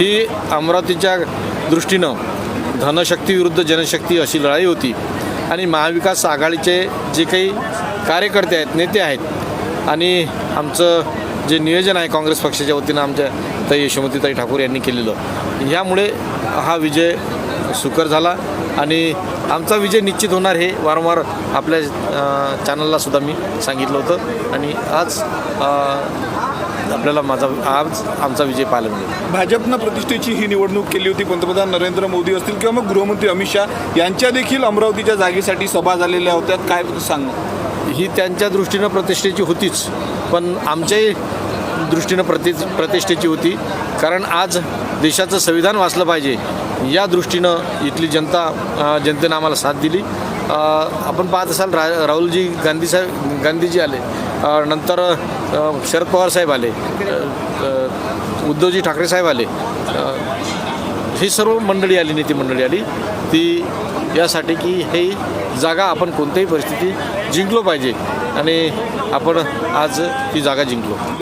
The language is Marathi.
ही अमरावतीच्या दृष्टीनं धनशक्ती विरुद्ध जनशक्ती अशी लढाई होती. आणि महाविकास आघाडीचे जे काही कार्यकर्ते आहेत नेते आहेत आणि आमचं जे नियोजन आहे काँग्रेस पक्षाच्या वतीनं आमच्या ताई यशोमतीताई ठाकूर यांनी केलेलं यामुळे हा विजय सुकर झाला आणि आमचा विजय निश्चित होणार हे वारंवार आपल्या चॅनललासुद्धा मी सांगितलं होतं. आणि आज आपल्याला माझा आज आमचा विजय पाहायला मिळेल. भाजपनं प्रतिष्ठेची ही निवडणूक केली होती. पंतप्रधान नरेंद्र मोदी असतील किंवा मग गृहमंत्री अमित शहा यांच्या देखील अमरावतीच्या जागेसाठी सभा झालेल्या होत्या काय सांग. ही त्यांच्या दृष्टीनं प्रतिष्ठेची होतीच. पण आमच्याही दृष्टीनं प्रति प्रतिष्ठेची होती. कारण आज देशाचं संविधान वाचलं पाहिजे. या दृष्टीनं इथली जनता जनतेनं आम्हाला साथ दिली. आपण पाहत असाल रा राहुलजी गांधी साहेब गांधीजी आले. नंतर शरद पवार साहेब आले उद्धवजी ठाकरे साहेब आले ही सर्व मंडळी आली नेती मंडळी आली ती यासाठी की हे जागा आपण कोणत्याही परिस्थिती जिंकलो पाहिजे आणि आपण आज ती जागा जिंकलो.